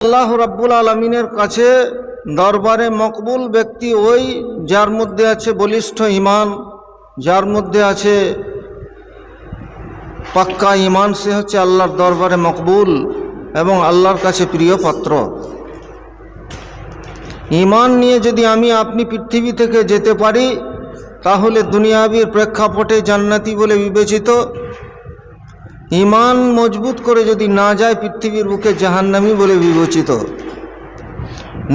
আল্লাহ রাব্বুল আলমিনের কাছে দরবারে মকবুল ব্যক্তি ওই, যার মধ্যে আছে বলিষ্ঠ ইমান যার মধ্যে আছে পাক্কা ইমান সে হচ্ছে আল্লাহর দরবারে মকবুল এবং আল্লাহর কাছে প্রিয় পাত্র। ইমান নিয়ে যদি আমি আপনি পৃথিবী থেকে যেতে পারি, তাহলে দুনিয়াবির প্রেক্ষাপটে জান্নাতি বলে বিবেচিত ইমান মজবুত করে যদি না যায় পৃথিবীর বুকে জাহান্নামি বলে বিবেচিত।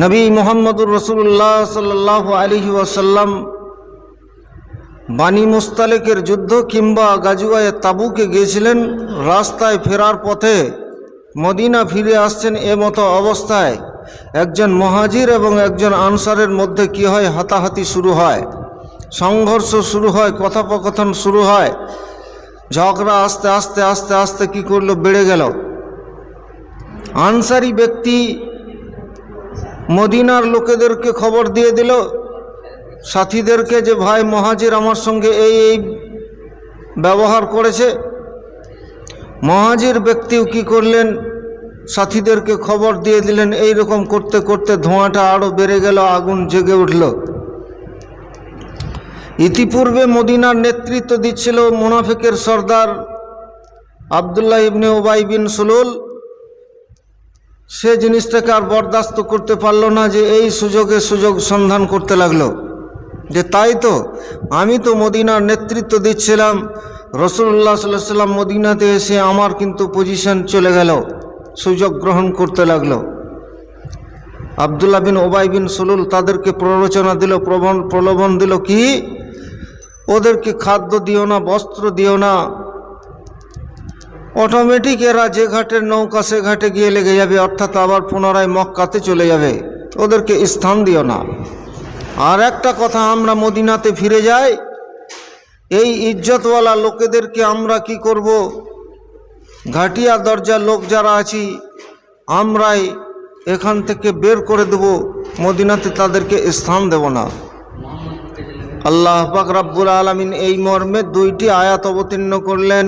নবী মোহাম্মদুর রসুল্লাহ সাল্লাহ আলহি ওয়াসাল্লাম বানী মুস্তালেকের যুদ্ধ কিংবা গাজুয়ায় তাবুকে গিয়েছিলেন, রাস্তায় ফেরার পথে মদিনা ফিরে আসছেন এ মতো অবস্থায় একজন মহাজির এবং একজন আনসারের মধ্যে কি হয় হাতাহাতি শুরু হয়, সংঘর্ষ শুরু হয়, কথোপকথন শুরু হয় ঝগড়া আস্তে আস্তে আস্তে আস্তে কি করল? বেড়ে গেল। আনসারি ব্যক্তি মদিনার লোকেদেরকে খবর দিয়ে দিল, সাথীদেরকে যে ভাই মহাজির আমার সঙ্গে এই এই ব্যবহার করেছে। মহাজির ব্যক্তিও কি করলেন? সাথীদেরকে খবর দিয়ে দিলেন এই রকম করতে করতে ধোঁয়াটা আরও বেড়ে গেল, আগুন জেগে উঠল। ইতিপূর্বে মদিনার নেতৃত্ব দিচ্ছিল মোনাফেকের সর্দার আবদুল্লাহ ইবনে ওবাই বিন সুলুল। সে জিনিসটাকে আর বরদাস্ত করতে পারল না যে এই সুযোগে সুযোগ সন্ধান করতে লাগল। যে তাই তো, আমি তো মদিনার নেতৃত্ব দিচ্ছিলাম। রসুল্লাহ সাল্লাহ সাল্লাম মদিনাতে এসে আমার কিন্তু পজিশন চলে গেল, সুযোগ গ্রহণ করতে লাগল। আবদুল্লাহ বিন ওবাই বিন সুলুল তাদেরকে প্ররোচনা দিল প্রবন প্রলোভন দিল কি? ওদেরকে খাদ্য দিও না, বস্ত্র দিও না। অটোমেটিক এরা যে ঘাটের নৌকা, সে ঘাটে গিয়ে লেগে যাবে, অর্থাৎ আবার পুনরায় মক্কাতে চলে যাবে। ওদেরকে স্থান দিও না। আর একটা কথা, আমরা মদিনাতে ফিরে যাই। এই ইজ্জতওয়ালা লোকেদেরকে আমরা কি করব? ঘাটিয়া দরজার লোক যারা আছি, আমরাই এখান থেকে বের করে দেব। মদিনাতে তাদেরকে স্থান দেব না। আল্লাহ পাক রাব্বুল আলমিন এই মর্মে দুইটি আয়াত অবতীর্ণ করলেন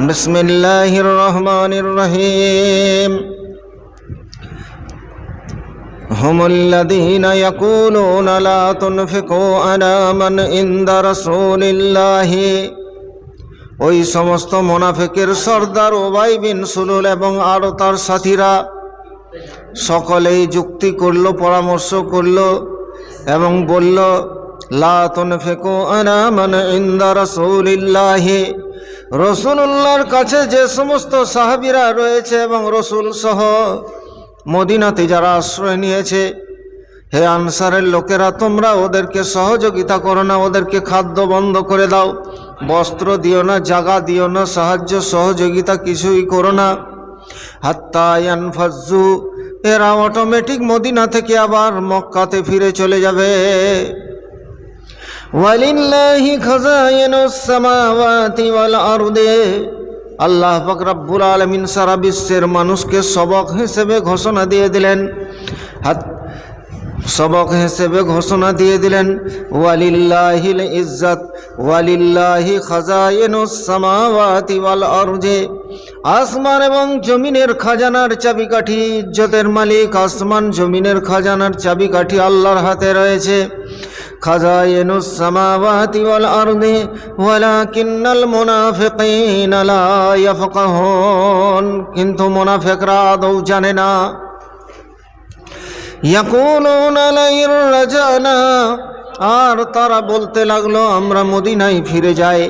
বিসমিল্লাহির রহমানির রহিম هم الذين يقولون لا تنفقوا على من عند رسول الله ওই সমস্ত মোনাফেকের সর্দার ওবাই বিন সুলুল এবং আরও তার সাথীরা সকলেই যুক্তি করল পরামর্শ করল এবং বলল রসুলিল্লাহি। রসুল্লাহর কাছে যে সমস্ত সাহাবিরা রয়েছে এবং রসুল সহ মদিনাতে যারা আশ্রয় নিয়েছে, হে আনসারের লোকেরা, তোমরা ওদেরকে সহযোগিতা করো না, ওদেরকে খাদ্য বন্ধ করে দাও। বস্ত্র দিও না, জাগা দিও না, সাহায্য, সহযোগিতা কিছুই করো না। হাত্তায়ান ফাজ্জু এরা অটোমেটিক মদিনা থেকে আবার মক্কাতে ফিরে চলে যাবে। ওয়ালিল্লাহি খাজাইনুস সামাওয়াতি ওয়াল আরদে। আল্লাহ পাক রব্বুল আলামিন সারা বিশ্বের মানুষকে সবক হিসেবে ঘোষণা দিয়ে দিলেন। সবক হিসেবে ঘোষণা দিয়ে দিলেন। ওয়ালিল্লাহিল ইজ্জত, ওয়ালিল্লাহি খাজাইনুস সামাওয়াতি ওয়াল আরদে। আসমান এবং জমিনের খাজানার চাবিকাঠি ইজ্জতের মালিক। আসমান, জমিনের খাজানার চাবিকাঠি আল্লাহর হাতে রয়েছে। খাজাইনুস সামাওয়াতি ওয়াল আরদি ওয়ালাকিন্নাল মুনাফিকিন লা ইয়াফকাহুন কিন্তু মুনাফিকরা আদৌ জানে না ইয়াকুলুনা লাইর রাজানা আর তারা বলতে লাগলো আমরা মদিনায় ফিরে যাই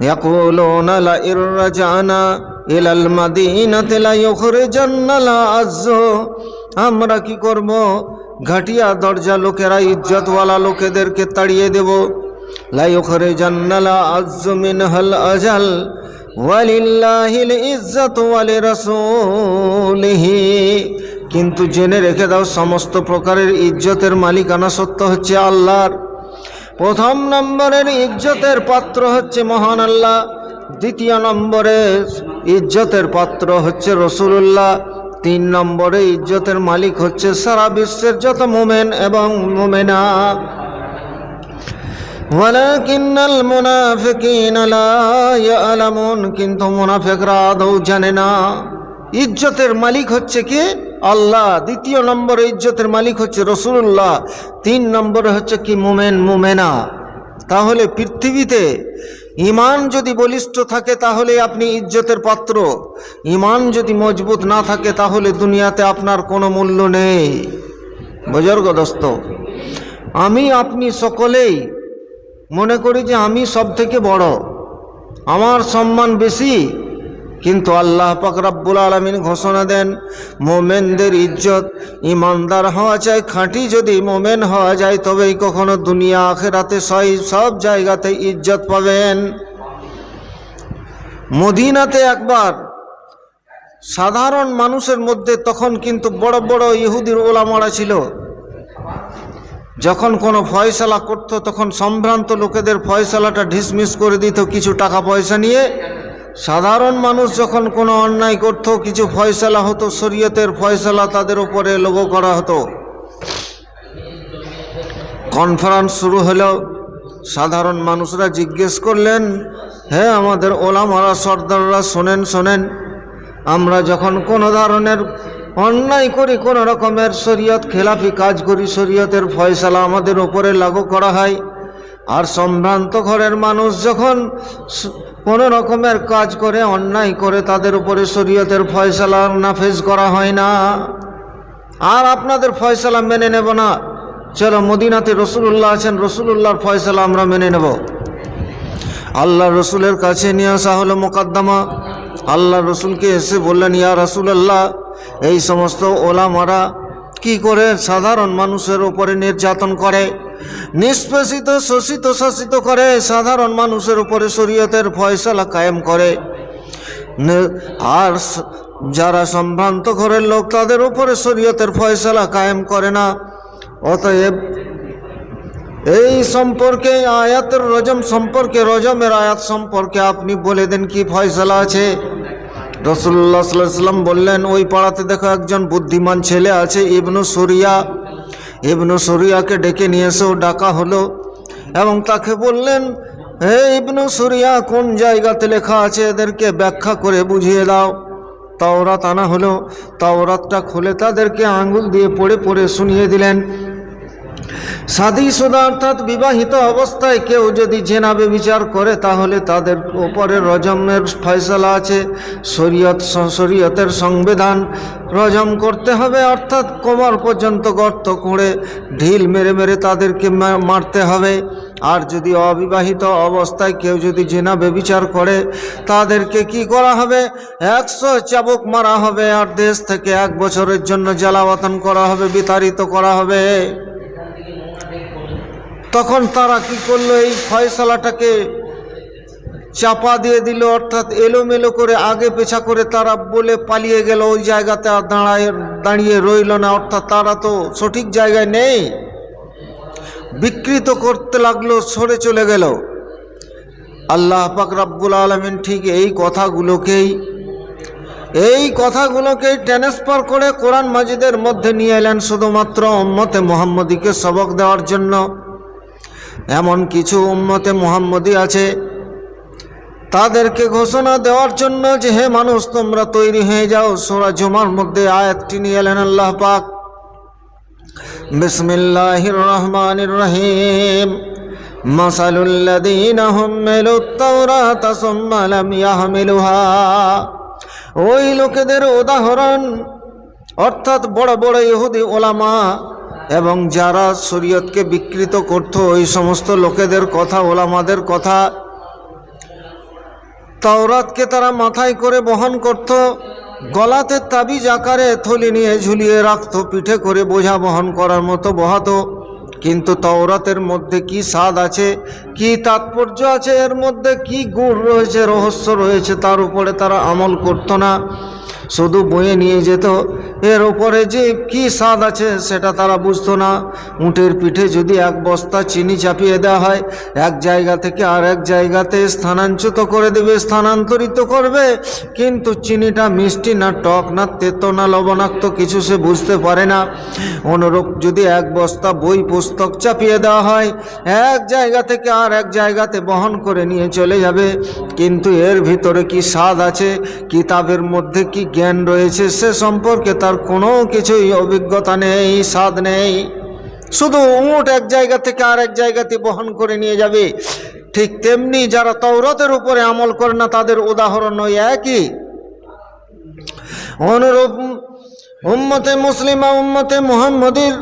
يقولون لئن رجعنا إلى المدينة ليخرجن الأعز আমরা কি করব ঘাটিয়া দরজা লোকেরা ইজ্জতওয়ালা লোকেদেরকে তাড়িয়ে দেব। লাইখরে জান্নালা আজমিন হল আজাল, ওয়ালিল্লাহিল ইজ্জত ওয়ালি রাসূলিহি। কিন্তু জেনে রেখে দাও, সমস্ত প্রকারের ইজ্জতের মালিকানা সত্য হচ্ছে আল্লাহর। প্রথম নম্বরের ইজ্জতের পাত্র হচ্ছে মহান আল্লাহ। দ্বিতীয় নম্বরে ইজ্জতের পাত্র হচ্ছে রসুল্লাহ তিন নম্বরে ইজ্জতের মালিক হচ্ছে সারা বিশ্বের যত মোমেন এবং মোমেনা। ওয়ালাকিন্নাল মুনাফিকিন লা ইয়ালামুন, কিন্তু মুনাফিকরা আদৌ জানে না। ইজ্জতের মালিক হচ্ছে কি? আল্লাহ। দ্বিতীয় নম্বরে ইজ্জতের মালিক হচ্ছে রসুল্লাহ তিন নম্বরে হচ্ছে কি? মোমেন, মোমেনা। তাহলে পৃথিবীতে ইমান যদি বলিষ্ঠ থাকে তাহলে আপনি ইজ্জতের পাত্র। ইমান যদি মজবুত না থাকে তাহলে দুনিয়াতে আপনার কোনো মূল্য নেই। বুজর্গ দোস্ত, আমি আপনি সকলেই মনে করি যে আমি সব থেকে বড়। আমার সম্মান বেশি কিন্তু আল্লাহ পাক রাব্বুল আলমিন ঘোষণা দেন, মোমেনদের ইজ্জত ইমানদার হওয়া চাই, খাঁটি যদি মোমেন হওয়া যায়, তবেই কখনো দুনিয়া আখেরাতে সই সব জায়গাতে ইজ্জত পাবেন। মদিনাতে একবার সাধারণ মানুষের মধ্যে তখন কিন্তু বড় বড় ইহুদির ওলামারা ছিল। যখন কোনো ফয়সালা করতো, তখন সম্ভ্রান্ত লোকেদের ফয়সালাটা ঢিসমিস করে দিত কিছু টাকা পয়সা নিয়ে। সাধারণ মানুষ যখন কোনো অন্যায় করত, কিছু ফয়সালা হতো, শরীয়তের ফয়সালা তাদের উপরে লোগো করা হতো। কনফারেন্স শুরু হলো। সাধারণ মানুষরা জিজ্ঞেস করলেন হ্যাঁ আমাদের ওলামারা, সর্দাররা শোনেন শোনেন, আমরা যখন কোনো ধরনের অন্যায় করি, কোনো রকমের শরীয়ত খেলাফি কাজ করি, শরীয়তের ফয়সালা আমাদের ওপরে লাগু করা হয়। আর সম্ভ্রান্ত ঘরের মানুষ যখন কোনো রকমের কাজ করে, অন্যায় করে, তাদের উপরে শরীয়তের ফয়সালা নাফেজ করা হয় না। আর আপনাদের ফয়সালা মেনে নেব না। চলো, মদিনাতে রসুল্লাহ আছেন রসুল্লাহর ফয়সালা আমরা মেনে নেব। আল্লাহ রসুলের কাছে নিয়ে আসা হলো মোকাদ্দমা। আল্লাহ রসুলকে এসে বললেন, ইয়া রসুলাল্লাহ, এই সমস্ত ওলামারা কি করে সাধারণ মানুষের ওপরে নির্যাতন করে? নিষ্পেষিত, শোষিত, শাসিত করে, সাধারণ মানুষের উপরে শরীয়তের ফয়সালা কায়েম করে। আর যারা সম্ভ্রান্ত ঘরের লোক, তাদের উপরে শরীয়তের ফয়সালা কায়েম করে না। অতএব এই সম্পর্কে, আয়াতের রজম সম্পর্কে, রজমের আয়াত সম্পর্কে আপনি বলে দেন কি ফয়সালা আছে? রসুল্লাহ সাল্লাম বললেন, ওই পাড়াতে দেখো একজন বুদ্ধিমান ছেলে আছে, ইবনু সরিয়া। ইবনু সুরিয়াকে ডেকে নিয়ে এসেও ডাকা হলো এবং তাকে বললেন, হে ইবনু সুরিয়া, কোন জায়গাতে লেখা আছে এদেরকে ব্যাখ্যা করে বুঝিয়ে দাও? তাওরাত আনা হলো। তাওরাতটা খুলে তাদেরকে আঙ্গুল দিয়ে পড়ে পড়ে শুনিয়ে দিলেন। সাদী সুদা অর্থাৎ বিবাহিত অবস্থায় কেউ যদি জেনাবে বিচার করে, তাহলে তাদের ওপরে রজমের ফয়সলা আছে। শরীয়ত শরীয়তের সংবিধান রজম করতে হবে, অর্থাৎ কোমর পর্যন্ত গর্ত করে ঢিল মেরে মেরে তাদেরকে মারতে হবে। আর যদি অবিবাহিত অবস্থায় কেউ যদি জেনা বেবিচার করে, তাদেরকে কি করা হবে? একশো চাবুক মারা হবে, আর দেশ থেকে এক বছরের জন্য জ্বালাবাতন করা হবে, বিতাড়িত করা হবে। তখন তারা কি করল? এই ফয়সালাটাকে চাপা দিয়ে দিল, অর্থাৎ এলোমেলো করে আগে পেছা করে তারা বলে পালিয়ে গেল, ওই জায়গাতে আর দাঁড়ায়, দাঁড়িয়ে রইল না। অর্থাৎ তারা তো সঠিক জায়গায় নেই। বিকৃত করতে লাগল, সরে চলে গেল। আল্লাহ পাক রাব্বুল আলমিন ঠিক এই কথাগুলোকেই, এই কথাগুলোকে ট্রান্সফার করে কোরআন মাজিদের মধ্যে নিয়ে এলেন শুধুমাত্র উম্মতে মোহাম্মদীকে সবক দেওয়ার জন্য। এমন কিছু উম্মতে মোহাম্মদী আছে। তাদেরকে ঘোষণা দেওয়ার জন্য যে, হে মানুষ, তোমরা তৈরি হয়ে যাও। সোরা জুমার মধ্যে আয়াতটি নিয়ে এলেন আল্লাহ পাক। বিসমিল্লাহির রহমানির রহিম। মাসালুল্লাযীনা হুম্মিলুত তাওরাতা সুম্মা লাম ইয়াহমিলুহা। ওই লোকেদের উদাহরণ, অর্থাৎ বড় বড় ইহুদি ওলামা এবং যারা শরীয়তকে বিকৃত করত ওই সমস্ত লোকেদের কথা, ওলামাদের কথা, তাওরাতকে তারা মাথায় করে বহন করত, গলাতে তাবিজ আকারে থলি নিয়ে ঝুলিয়ে রাখত, পিঠে করে বোঝা বহন করার মতো বহাতো। কিন্তু তাওরাতের মধ্যে কি স্বাদ আছে, কি তাৎপর্য আছে, এর মধ্যে কি গুড় রয়েছে, রহস্য রয়েছে, তার উপরে তারা আমল করতো না। শুধু বয়ে নিয়ে যেত। এর ওপরে যে কি স্বাদ আছে সেটা তারা বুঝতো না। উঁটের পিঠে যদি এক বস্তা চিনি চাপিয়ে দেওয়া হয়, এক জায়গা থেকে আর এক জায়গাতে স্থানাঞ্চিত করে দেবে, স্থানান্তরিত করবে। কিন্তু চিনিটা মিষ্টি না টক না তেতো না লবণাক্ত কিছু সে বুঝতে পারে না। অনুরূপ যদি এক বস্তা বই পুস্তক চাপিয়ে দেওয়া হয়, এক জায়গা থেকে আর এক জায়গাতে বহন করে নিয়ে চলে যাবে। কিন্তু এর ভিতরে কি স্বাদ আছে, কিতাবের মধ্যে কি জ্ঞান রয়েছে, সে সম্পর্কে তার কোনো কিছুই অভিজ্ঞতা নেই, স্বাদ নেই। শুধু উঁট এক জায়গা থেকে আর এক জায়গাতে বহন করে নিয়ে যাবে। ঠিক তেমনি যারা তৌরতের উপরে আমল করে না, তাদের উদাহরণ ওই একই। অনুরূপ উম্মতে মুসলিমা উম্মতে মুহাম্মদির,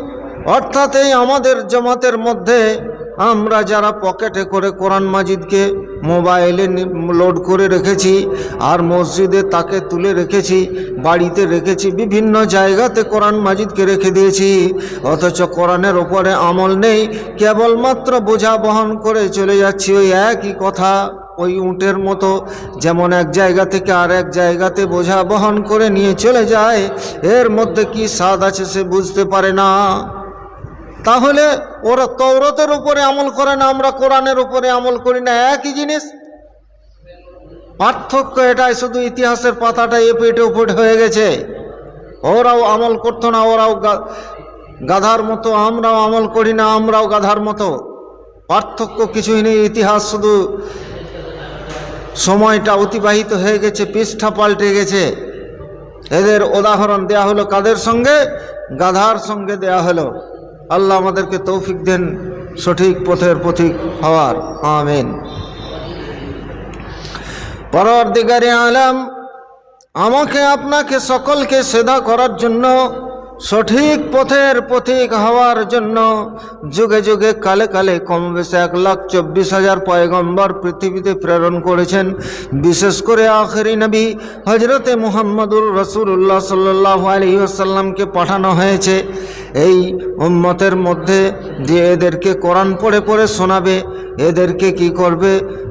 অর্থাৎ এই আমাদের জমাতের মধ্যে আমরা যারা পকেটে করে কোরআন মাজিদকে মোবাইলে লোড করে রেখেছি আর মসজিদে তাকে তুলে রেখেছি, বাড়িতে রেখেছি, বিভিন্ন জায়গাতে কোরআন মাজিদকে রেখে দিয়েছি, অথচ কোরআনের ওপরে আমল নেই, কেবলমাত্র বোঝা বহন করে চলে যাচ্ছি ওই একই কথা, ওই উঁটের মতো, যেমন এক জায়গা থেকে আর এক জায়গাতে বোঝা বহন করে নিয়ে চলে যায়, এর মধ্যে কি স্বাদ আছে সে বুঝতে পারে না। তাহলে ওরা তৌরতের উপরে আমল করে না, আমরা কোরআনের উপরে আমল করি না, একই জিনিস? পার্থক্য এটাই, শুধু ইতিহাসের পাতাটা এপেটে ওপেট হয়ে গেছে। ওরাও আমল করতো না, ওরাও গাধার মতো, আমরাও আমল করি না, আমরাও গাধার মতো। পার্থক্য কিছুই নেই, ইতিহাস শুধু সময়টা অতিবাহিত হয়ে গেছে, পৃষ্ঠা পাল্টে গেছে। এদের উদাহরণ দেয়া হলো কাদের সঙ্গে? গাধার সঙ্গে দেয়া হলো। আল্লাহ আমাদেরকে তৌফিক দেন, সঠিক পথের পথিক হওয়ার। আমিন। পরবর্তীকারী আলাম, আমাকে আপনাকে সকলকে সেদা করার জন্য সঠিক পথের পথিক হওয়ার জন্য যুগে যুগে কালে কালে কম বেশি এক লাখ চব্বিশ হাজার পয়গম্বর পৃথিবীতে প্রেরণ করেছেন। বিশেষ করে আখেরি নবী হজরতে মুহাম্মদুর রসুল্লাহ সাল্লাহ আলী আসাল্লামকে পাঠানো হয়েছে। এই উম্মতের মধ্যে যে এদেরকে কোরআন পড়ে পড়ে শোনাবে, এদেরকে কি করবে?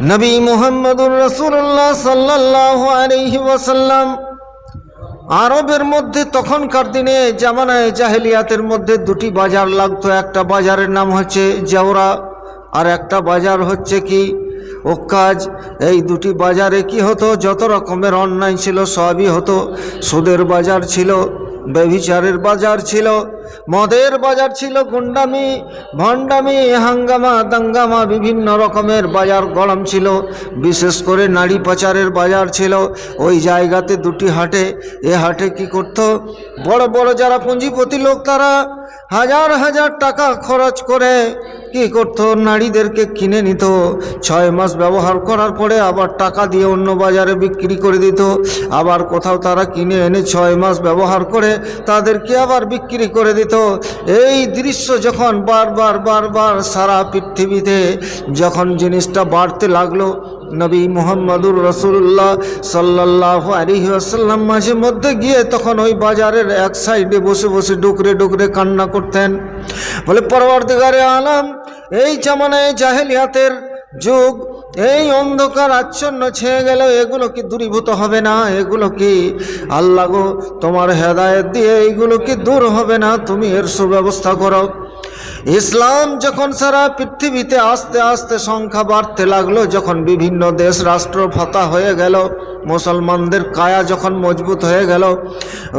নবী মুহাম্মদুর রসুল্লাহ সাল্লাহ আলহি ওয়াসাল্লাম আরবের মধ্যে তখনকার দিনে জামানায় জাহেলিয়াতের মধ্যে দুটি বাজার লাগতো। একটা বাজারের নাম হচ্ছে জাওরা আর একটা বাজার হচ্ছে কি? ওকাজ এই দুটি বাজারে কি হতো? যত রকমের অন্যায় ছিল সবই হতো। সুদের বাজার ছিল, ব্যভিচারের বাজার ছিল মদের বাজার ছিল গুন্ডামি, ভণ্ডামি, হাঙ্গামা, দাঙ্গামা, বিভিন্ন রকমের বাজার গরম ছিল। বিশেষ করে নারী পাচারের বাজার ছিল। ওই জায়গাতে দুটি হাটে। এ হাটে কি করত? বড় বড় যারা পুঁজিপতি লোক, তারা হাজার হাজার টাকা খরচ করে কি করত? নারীদেরকে কিনে নিত। ছয় মাস ব্যবহার করার পরে আবার টাকা দিয়ে অন্য বাজারে বিক্রি করে দিত। আবার কোথাও তারা কিনে এনে ছয় মাস ব্যবহার করে তাদেরকে আবার বিক্রি করে দিত এই দৃশ্য যখন বারবার বারবার সারা পৃথিবীতে যখন জিনিসটা বাড়তে লাগল, নবী মোহাম্মদুর রসুল্লাহ সাল্লাহ আলিহি আসাল্লাম মাঝে মধ্যে গিয়ে তখন ওই বাজারের এক সাইডে বসে বসে ডুকরে ডুকরে কান্না করতেন। বলে, পরবর্তীকারে আলাম, এই জামানায় জাহেলিয়াতের যুগ এই অন্ধকার আচ্ছন্ন ছেয়ে গেল এগুলো কি দূরীভূত হবে না? এগুলো কি আল্লাহ গো, তোমার হেদায়ত দিয়ে এইগুলো কি দূর হবে না? তুমি এর সুব্যবস্থা করো। ইসলাম যখন সারা পৃথিবীতে আস্তে আস্তে সংখ্যা বাড়তে লাগল, যখন বিভিন্ন দেশ রাষ্ট্র ফাতা হয়ে গেল, মুসলমানদের কায়া যখন মজবুত হয়ে গেল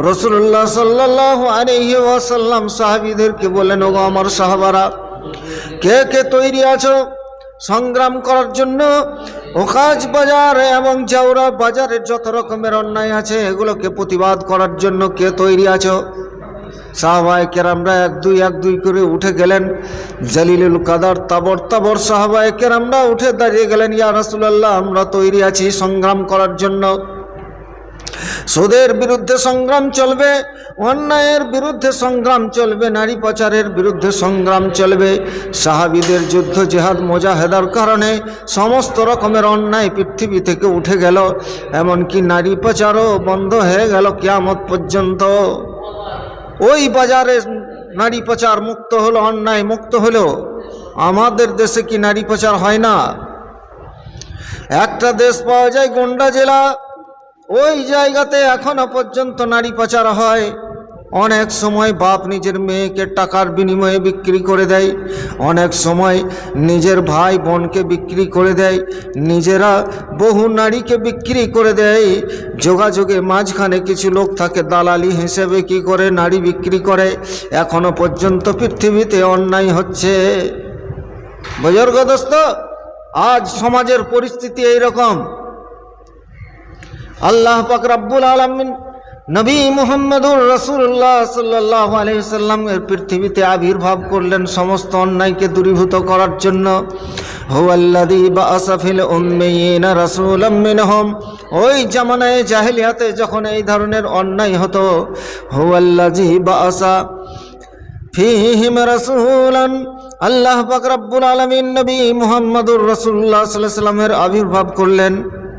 রসুল্লাহ সাল্লাহ আলহি ওয়াসাল্লাম সাহাবিদেরকে বলেন ওগো আমার সাহাবারা, কে কে তৈরি আছো? সংগ্রাম করার জন্য ওকাজ বাজার এবং জাউরা বাজারের যত রকমের অন্যায় আছে, এগুলোকে প্রতিবাদ করার জন্য কে তৈরি আছো? সাহবায় কেরামরা এক দুই এক দুই করে উঠে গেলেন। জালিলুল কাদার তাবর তাবর সাহবায় কেরামরা উঠে দাঁড়িয়ে গেলেন, ইয়া রাসুলাল্লাহ, আমরা তৈরি আছি সংগ্রাম করার জন্য। সুদের বিরুদ্ধে সংগ্রাম চলবে, অন্যায়ের বিরুদ্ধে সংগ্রাম চলবে, নারী পাচারের বিরুদ্ধে সংগ্রাম চলবে। সাহাবিদের যুদ্ধ, জেহাদ, মোজাহেদার কারণে সমস্ত রকমের অন্যায় পৃথিবী থেকে উঠে গেল, এমনকি নারী পাচারও বন্ধ হয়ে গেল কেয়ামত পর্যন্ত। ওই বাজারে নারী পাচার মুক্ত হলো, অন্যায় মুক্ত হলো। আমাদের দেশে কি নারী পাচার হয় না? একটা দেশ পাওয়া যায় গোন্ডা জেলা ওই জায়গাতে এখনও পর্যন্ত নারী পাচার হয়। অনেক সময় বাপ নিজের মেয়েকে টাকার বিনিময়ে বিক্রি করে দেয়। অনেক সময় নিজের ভাই বোনকে বিক্রি করে দেয়। নিজেরা বহু নারীকে বিক্রি করে দেয়। যোগাযোগে মাঝখানে কিছু লোক থাকে, দালালি হিসেবে কি করে নারী বিক্রি করে? এখনও পর্যন্ত পৃথিবীতে অন্যায় হচ্ছে। বুজুর্গ দোস্ত, আজ সমাজের পরিস্থিতি এইরকম। আল্লাহ পাক রাব্বুল আলমিন নবী মুহাম্মদুর রসুল্লাহ সাল্লাহ আলহিসাল্লামের পৃথিবীতে আবির্ভাব করলেন সমস্ত অন্যায়কে দূরীভূত করার জন্য। হুয়াল্লাদি বা ওই জামানায় জাহেলিয়াতে যখন এই ধরনের অন্যায় হতো হুয়াল্লাজি বা আসা ফিহিম রাসূলান। আল্লাহ পাক রব্বুল আলামিন নবী মুহাম্মদুর রসুল্লাহ আলাইহি সাল্লামের আবির্ভাব করলেন।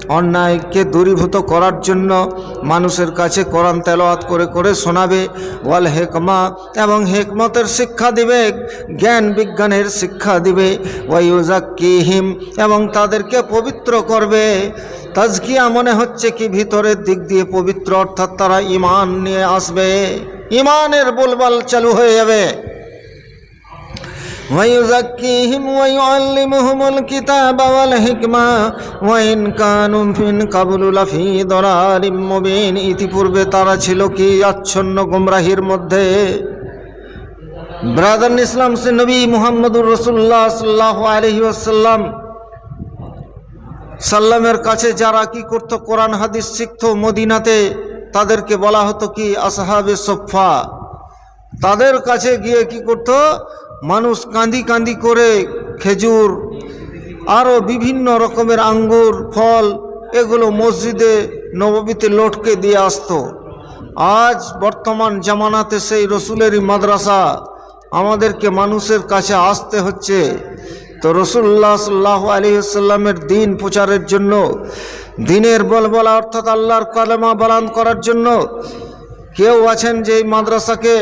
অন্যায়কে দূরীভূত করার জন্য মানুষের কাছে কোরআন তেলাওয়াত করে করে শোনাবে। ওয়াল হেকমা, এবং হেকমতের শিক্ষা দিবে, জ্ঞান বিজ্ঞানের শিক্ষা দিবে। ওয়াইউজাক্কিহিম এবং তাদেরকে পবিত্র করবে। তাজকিয়া মনে হচ্ছে কি ভিতরের দিক দিয়ে পবিত্র, অর্থাৎ তারা ইমান নিয়ে আসবে। ইমানের বলবাল চালু হয়ে যাবে। ويزكيهم ويعلمهم الكتاب والحكمة وإن كانوا من قبل لفي ضلال مبين ইতিপূর্বে তারা ছিল কি আচ্ছন্ন গুমরাহির মধ্যে ব্রাদার ইসলাম সে নবী মুহাম্মদুর রসুল্লাহ সাল্লাহ আলহি আসাল্লাম সাল্লামের কাছে যারা কি করতো কোরআন হাদিস শিখত মদিনাতে তাদেরকে বলা হতো কি আসহাবে সোফা তাদের কাছে গিয়ে কি করতো মানুষ কাঁদি কাঁদি করে খেজুর আরও বিভিন্ন রকমের আঙ্গুর, ফল, এগুলো মসজিদে নববীতে লটকে দিয়ে আসতো। আজ বর্তমান জামানাতে সেই রসুলেরই মাদ্রাসা আমাদেরকে মানুষের কাছে আসতে হচ্ছে। তো রসুল্লাহ সাল্লাহ আলহিসাল্লামের দিন প্রচারের জন্য, দিনের বলবলা অর্থাৎ আল্লাহর কালেমা বালান করার জন্য কেউ আছেন যে এই মাদ্রাসাকে